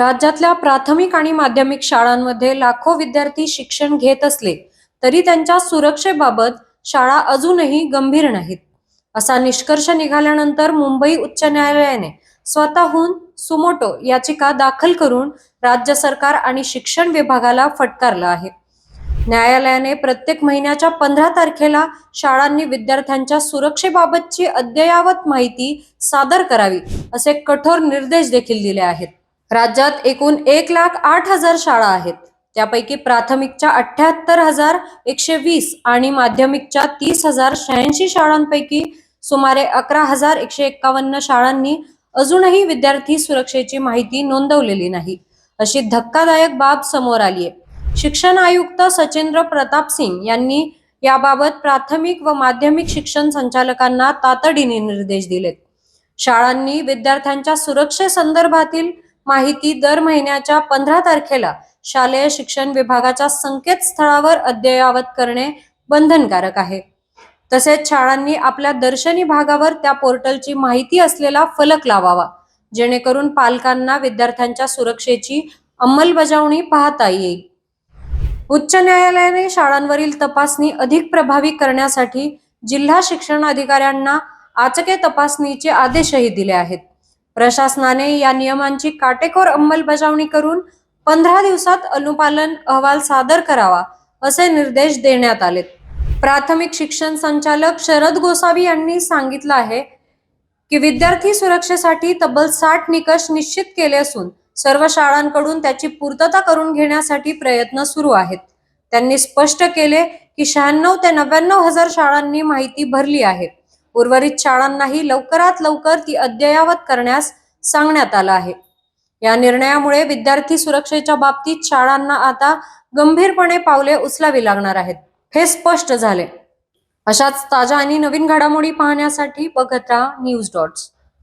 राज्यातल्या प्राथमिक आणि माध्यमिक शाळांमध्ये लाखो विद्यार्थी शिक्षण घेत असले तरी त्यांच्या सुरक्षेबाबत शाळा अजूनही गंभीर नाहीत. असा निष्कर्ष निघाल्यानंतर मुंबई उच्च न्यायालयाने स्वतःहून सुमोटो याचिका दाखल करून राज्य सरकार आणि शिक्षण विभागाला फटकारला आहे. न्यायालयाने प्रत्येक महिन्याच्या पंधरा तारखेला शाळांनी विद्यार्थ्यांच्या सुरक्षेबाबतची अद्ययावत माहिती सादर करावी असे कठोर निर्देश देखील दिले आहेत. राज्यात एकूण एक लाख आठ हजार शाळा आहेत. त्यापैकी प्राथमिकच्या अठ्याहत्तर हजार एकशे वीस आणि माध्यमिकच्या तीस हजार शहाऐंशी शाळांपैकी सुमारे अकरा हजार एकशे एक्कावन्न शाळांनी अजूनही विद्यार्थी सुरक्षेची माहिती नोंदवलेली नाही. अशी धक्कादायक बाब समोर आली आहे शिक्षण आयुक्त सचेंद्र प्रताप सिंग यांनी याबाबत प्राथमिक व माध्यमिक शिक्षण संचालकांना तातडीने निर्देश दिलेत. शाळांनी विद्यार्थ्यांच्या सुरक्षेसंदर्भातील माहिती दर महिन्याच्या पंधरा तारखेला शालेय शिक्षण विभागाच्या संकेतस्थळावर अद्ययावत करणे बंधनकारक आहे. तसेच शाळांनी आपल्या दर्शनी भागावर त्या पोर्टलची माहिती असलेला फलक लावावा जेणेकरून पालकांना विद्यार्थ्यांच्या सुरक्षेची अंमलबजावणी पाहता येईल. उच्च न्यायालयाने शाळांवरील तपासणी अधिक प्रभावी करण्यासाठी जिल्हा शिक्षण अधिकाऱ्यांना आचके तपासणीचे आदेशही दिले आहेत. प्रशासनाने या नियमांची काटेकोर अंमलबजावणी करून पंधरा दिवसात अनुपालन अहवाल सादर करावा असे निर्देश देण्यात आलेत. प्राथमिक शिक्षण संचालक शरद गोसावी यांनी सांगितलं आहे की विद्यार्थी सुरक्षेसाठी तब्बल साठ निकष निश्चित केले असून सर्व शाळांकडून त्याची पूर्तता करून घेण्यासाठी प्रयत्न सुरू आहेत. त्यांनी स्पष्ट केले की शहाण्णव ते नव्याण्णव हजार शाळांनी माहिती भरली आहे. उर्वरित शाळांनाही लवकरात लवकर ती अद्ययावत करण्यास सांगण्यात आलं आहे. या निर्णयामुळे विद्यार्थी सुरक्षेच्या बाबतीत शाळांना आता गंभीरपणे पावले उचलावी लागणार आहेत. हे स्पष्ट झाले. अशाच ताज्या आणि नवीन घडामोडी पाहण्यासाठी बघत राहा न्यूज डॉट्स.